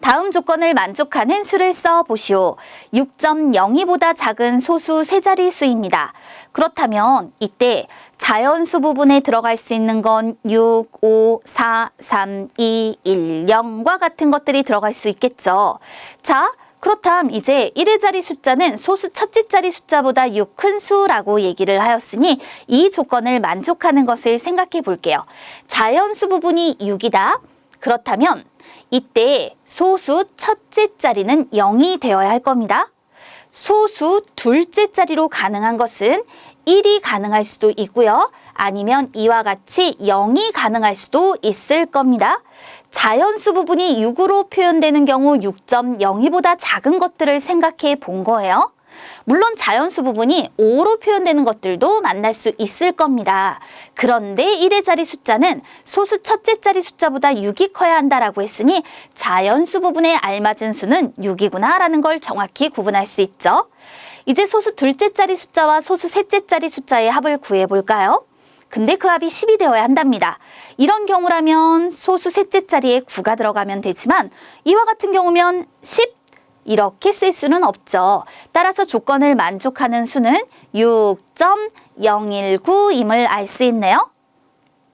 다음 조건을 만족하는 수를 써 보시오. 6.02보다 작은 소수 세 자리 수입니다. 그렇다면 이때 자연수 부분에 들어갈 수 있는 건 6, 5, 4, 3, 2, 1, 0과 같은 것들이 들어갈 수 있겠죠. 자, 그렇담 이제 1의 자리 숫자는 소수 첫째 자리 숫자보다 6 큰 수라고 얘기를 하였으니 이 조건을 만족하는 것을 생각해 볼게요. 자연수 부분이 6이다. 그렇다면 이때 소수 첫째 자리는 0이 되어야 할 겁니다. 소수 둘째 자리로 가능한 것은 1이 가능할 수도 있고요. 아니면 이와 같이 0이 가능할 수도 있을 겁니다. 자연수 부분이 6으로 표현되는 경우 6.02보다 작은 것들을 생각해 본 거예요. 물론 자연수 부분이 5로 표현되는 것들도 만날 수 있을 겁니다. 그런데 1의 자리 숫자는 소수 첫째 자리 숫자보다 6이 커야 한다라고 했으니 자연수 부분에 알맞은 수는 6이구나 라는 걸 정확히 구분할 수 있죠. 이제 소수 둘째 자리 숫자와 소수 셋째 자리 숫자의 합을 구해 볼까요? 근데 그 합이 10이 되어야 한답니다. 이런 경우라면 소수 셋째 자리에 9가 들어가면 되지만 이와 같은 경우면 10 이렇게 쓸 수는 없죠. 따라서 조건을 만족하는 수는 6.019임을 알 수 있네요.